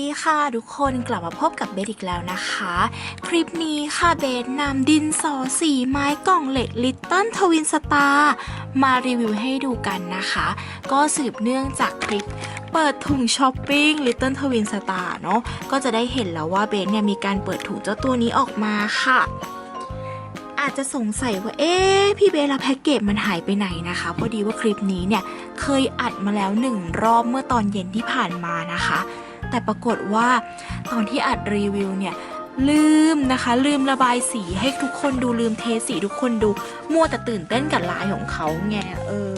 ดีค่ะทุกคนกลับมาพบกับเบสอีกแล้วนะคะ คลิปนี้ค่ะเบสนำดินสอสีไม้กล่องเหล็กลิตเติ้ลทวินสตาร์มารีวิวให้ดูกันนะคะ ก็สืบเนื่องจากคลิปเปิดถุงช้อปปิ้งลิตเติ้ลทวินสตาร์เนาะก็จะได้เห็นแล้วว่าเบสเนี่ยมีการเปิดถุงเจ้าตัวนี้ออกมาค่ะอาจจะสงสัยว่าเอ๊ะพี่เบลาแพ็กเกจมันหายไปไหนนะคะพอดีว่าคลิปนี้เนี่ยเคยอัดมาแล้วหนึ่งรอบเมื่อตอนเย็นที่ผ่านมานะคะ แต่ปรากฏว่าตอนที่อัดรีวิวเนี่ยลืมนะคะ ลืมระบายสีให้ทุกคนดูลืมเทสีทุกคนดูมัวแต่ตื่นเต้นกับลายของเขาไงเออ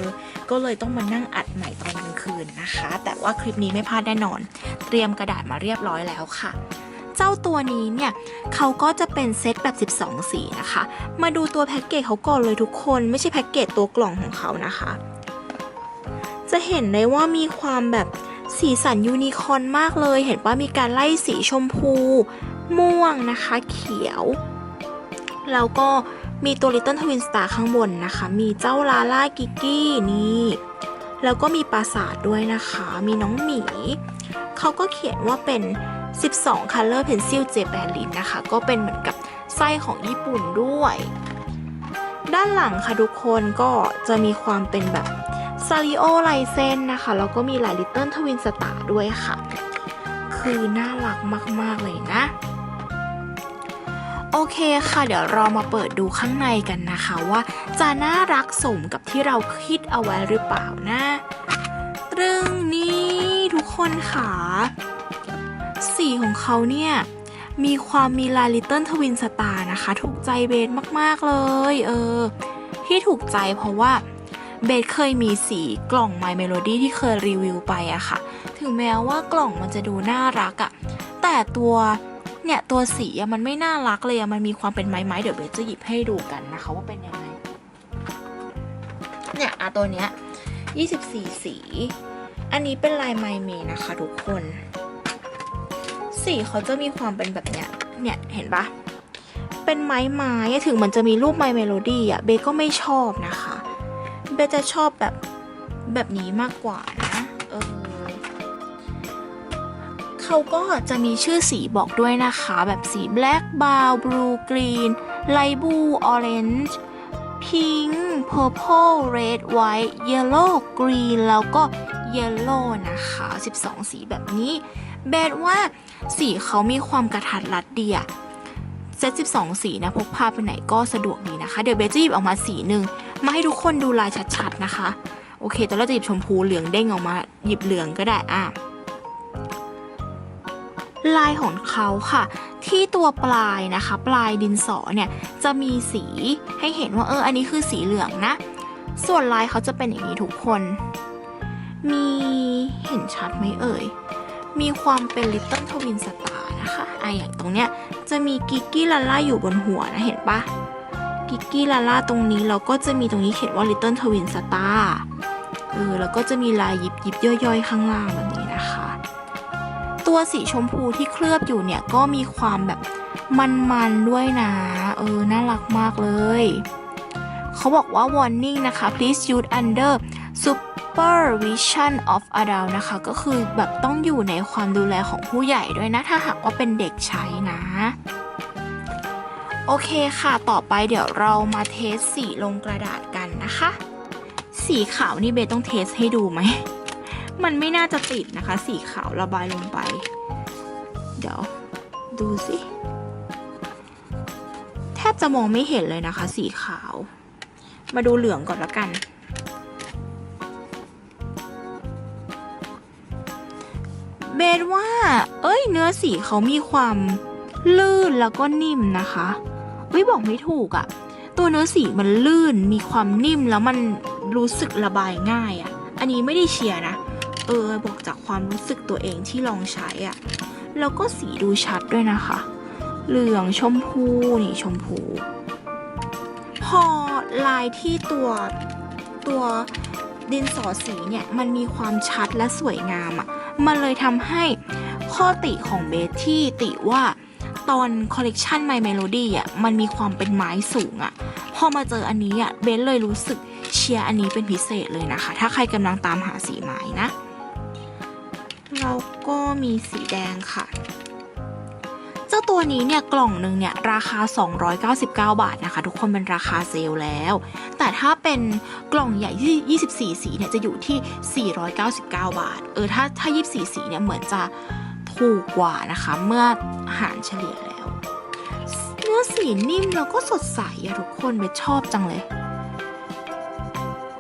ก็เลยต้องมานั่งอัดใหม่ตอนกลางคืนนะคะ แต่ว่าคลิปนี้ไม่พลาดแน่นอน เตรียมกระดาษมาเรียบร้อยแล้วค่ะ เจ้าตัวนี้เนี่ยเขาก็จะเป็นเซตแบบ 12 สีนะคะ มาดูตัวแพ็กเกจเขาก่อนเลยทุกคนไม่ใช่แพ็กเกจตัวกล่องของเขานะคะ จะเห็นได้ว่ามีความแบบ สีสันยูนิคอร์นมากเลย เห็นว่ามีการไล่สีชมพู ม่วงนะคะ เขียว แล้วก็มีตัว Little Twin Star ข้างบนนะคะ มีเจ้าลาล่ากิกกี้นี่ แล้วก็มีปราสาทด้วยนะคะ มีน้องหมี เขาก็เขียนว่าเป็น 12 Color Pencil j b a l i n นะคะ ก็เป็นเหมือนกับไส้ของญี่ปุ่นด้วย ด้านหลังค่ะทุกคนก็จะมีความเป็นแบบ ซาริโอไลเส้นนะคะ แล้วก็มีลาย Little Twin Star ด้วยค่ะ คือน่ารักมาก ๆ เลยนะ โอเคค่ะ เดี๋ยวเรามาเปิดดูข้างในกันนะคะว่าจะน่ารักสมกับที่เราคิดเอาไว้หรือเปล่านะตรึงนี้ทุกคนค่ะ สีของเขาเนี่ยมีความมีลาย Little Twin Star นะคะ ถูกใจเบสมาก ๆ เลย เออ ที่ถูกใจเพราะว่า เบสเคยมีสีกล่อง My Melody ที่เคยรีวิวไปอะค่ะ ถึงแม้ว่ากล่องมันจะดูน่ารักอะแต่ตัวเนี่ยตัวสีอะมันไม่น่ารักเลยอะมันมีความเป็นไม้ๆเดี๋ยวเบสจะหยิบให้ดูกันนะคะว่าเป็นยังไง เนี่ยอะตัวเนี้ย24 สี อันนี้เป็นลายไมเมนะคะทุกคน สีเขาจะมีความเป็นแบบเนี้ย เนี่ยเห็นปะเป็นไม้ไม้ถึงมันจะมีรูปไมเมโลดี้อะเบสก็ไม่ชอบนะคะ เบสจะชอบแบบแบบนี้มากกว่านะเออเขาก็จะมีชื่อสีบอกด้วยนะคะ แบบสี black brown blue green light blue orange pink purple red white yellow green แล้วก็ yellow นะคะ 12 สีแบบนี้เบสว่าสีเขามีความกระทัดรัดดีอะเซต12 สีนะพกพาไปไหนก็สะดวกดีนะคะ เดี๋ยวเบสจะหยิบออกมาสีหนึ่ง มาให้ทุกคนดูลายชัดๆนะคะ โอเค ตอนแรกจะหยิบชมพูเหลืองเด้งออกมา หยิบเหลืองก็ได้อะลายของเขาค่ะ ที่ตัวปลายนะคะ ปลายดินสอเนี่ยจะมีสีให้เห็นว่าเอออันนี้คือสีเหลืองนะ ส่วนลายเขาจะเป็นอย่างนี้ทุกคน มีเห็นชัดไหมเอ่ย มีความเป็น Little Twin Star นะคะไออย่างตรงเนี้ยจะมีกิกกี้ลาล่าอยู่บนหัวนะเห็นปะ กิกกี้ลาล่าตรงนี้แล้วก็จะมีตรงนี้เขียนว่า Little Twin Star เออแล้วก็จะมีลายยิบยิบย่อยๆ ข้างล่างแบบนี้นะคะ ตัวสีชมพูที่เคลือบอยู่เนี่ยก็มีความแบบมันๆด้วยนะ เออ น่ารักมากเลย เขาบอกว่า warning นะคะ please use under supervision of adult นะคะ ก็คือแบบต้องอยู่ในความดูแลของผู้ใหญ่ด้วยนะ ถ้าหากว่าเป็นเด็กใช้นะ โอเคค่ะต่อไปเดี๋ยวเรามาเทสสีลงกระดาษกันนะคะ สีขาวนี่เบต้องเทสให้ดูไหม มันไม่น่าจะติดนะคะ สีขาวระบายลงไป เดี๋ยวดูสิแทบจะมองไม่เห็นเลยนะคะ สีขาว มาดูเหลืองก่อนละกัน เบนว่า เอ้ยเนื้อสีเขามีความลื่นแล้วก็นิ่มนะคะ เฮ้ยบอกไม่ถูกอะตัวเนื้อสีมันลื่นมีความนิ่มแล้วมันรู้สึกระบายง่ายอะอันนี้ไม่ได้เชียร์นะ เออบอกจากความรู้สึกตัวเองที่ลองใช้อะ แล้วก็สีดูชัดด้วยนะคะ เหลืองชมพูนี่ชมพู พอลายที่ตัวตัวดินสอสีเนี่ยมันมีความชัดและสวยงามอะ่ะ มันเลยทำให้ข้อติของเบสที่ติว่า ตอนคอลเลกชัน My Melody อะมันมีความเป็นไม้สูงอะ พอมาเจออันนี้อะเบสเลยรู้สึกเชียร์อันนี้เป็นพิเศษเลยนะคะ ถ้าใครกำลังตามหาสีไม้นะแล้วก็มีสีแดงค่ะ เจ้าตัวนี้เนี่ยกล่องหนึ่งเนี่ยราคา 299 บาทนะคะ ทุกคนเป็นราคาเซลล์แล้ว แต่ถ้าเป็นกล่องใหญ่ที่24 สีเนี่ยจะอยู่ที่ 499 บาท เออถ้าถ้า 24 สีเนี่ยเหมือนจะ ถูกกว่านะคะ เมื่อหารเฉลี่ยแล้ว เนื้อสีนิ่มแล้วก็สดใสอะทุกคนเบชอบจังเลย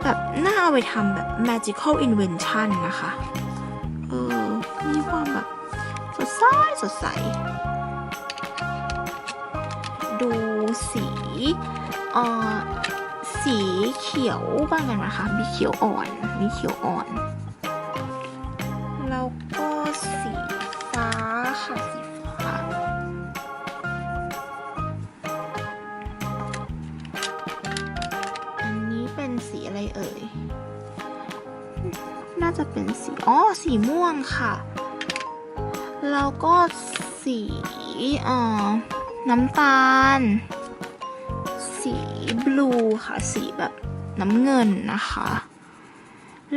แบบน่าเอาไปทำแบบ magical invention นะคะ เออ มีความแบบ สดใส สดใส ดูสีเอ่อสีเขียวบ้างกันนะคะ มีเขียวอ่อน มีเขียวอ่อน เอ่ย น่าจะเป็นสี อ๋อ สีม่วงค่ะ แล้วก็สีเอ่อน้ำตาล สีบลูค่ะ สีแบบน้ำเงินนะคะ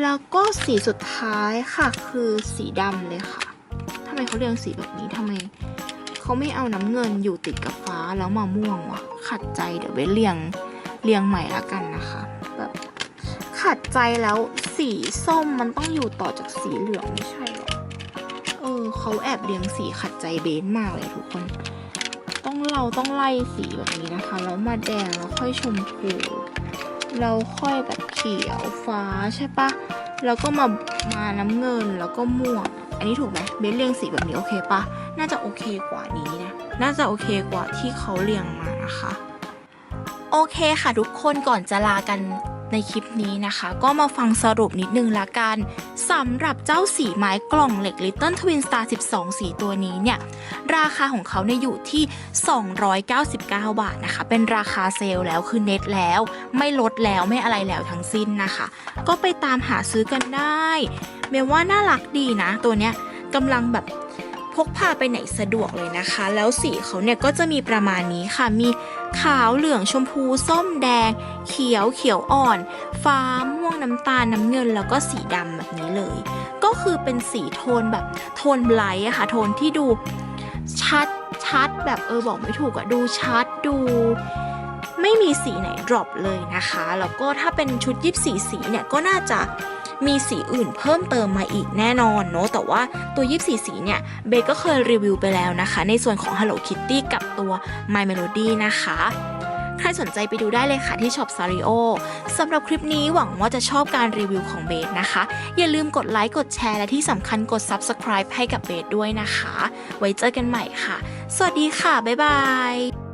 แล้วก็สีสุดท้ายค่ะคือสีดำเลยค่ะทำไมเขาเรียงสีแบบนี้ทำไมเขาไม่เอาน้ำเงินอยู่ติดกับฟ้าแล้วมาม่วงวะขัดใจเดี๋ยวไว้เรียงเรียงใหม่ละกันนะคะแบบ ขัดใจแล้วสีส้มมันต้องอยู่ต่อจากสีเหลืองไม่ใช่หรอ เออเขาแอบเรียงสีขัดใจเบนมากเลยทุกคน ต้องเราต้องไล่สีแบบนี้นะคะ แล้วมาแดงแล้วค่อยชมพูแล้วค่อยแบบเขียวฟ้าใช่ปะแล้วก็มามาน้ำเงินแล้วก็ม่วง อันนี้ถูกไหมเบนเรียงสีแบบนี้โอเคปะน่าจะโอเคกว่านี้นะ น่าจะโอเคกว่าที่เขาเรียงมานะคะ โอเคค่ะทุกคนก่อนจะลากัน ในคลิปนี้นะคะ ก็มาฟังสรุปนิดนึงละกันสำหรับเจ้าสีไม้กล่องเหล็ก Little Twin Star 12 สีตัวนี้เนี่ย ราคาของเขาเนี่ยอยู่ที่ 299 บาทนะคะ เป็นราคาเซลล์แล้วคือเน็ตแล้ว ไม่ลดแล้วไม่อะไรแล้วทั้งสิ้นนะคะ ก็ไปตามหาซื้อกันได้เมว่าน่ารักดีนะ ตัวเนี้ยกำลังแบบ พกพาไปไหนสะดวกเลยนะคะ แล้วสีเขาเนี่ยก็จะมีประมาณนี้ค่ะ มีขาวเหลืองชมพูส้มแดง เขียวเขียวอ่อน ฟ้าม่วงน้ำตาลน้ำเงิน แล้วก็สีดำแบบนี้เลย ก็คือเป็นสีโทนแบบโทนไบรท์อะค่ะ โทนที่ดูชัดชัดแบบเออบอกไม่ถูกอะดูชัดดูไม่มีสีไหนดรอปเลยนะคะ แล้วก็ถ้าเป็นชุดยิบสีสีเนี่ยก็น่าจะ มีสีอื่นเพิ่มเติมมาอีกแน่นอนเนาะแต่ว่าตัวยิบสีสีเนี่ยเบย์ก็เคยรีวิวไปแล้วนะคะ ในส่วนของ Hello Kitty กับตัว My Melody นะคะใครสนใจไปดูได้เลยค่ะที่ช็อปซาริโอสำหรับคลิปนี้หวังว่าจะชอบการรีวิวของเบสนะคะ อย่าลืมกดไลค์กดแชร์และที่สำคัญกด Subscribe ให้กับเบสด้วยนะคะ ไว้เจอกันใหม่ค่ะ สวัสดีค่ะ บ๊ายบาย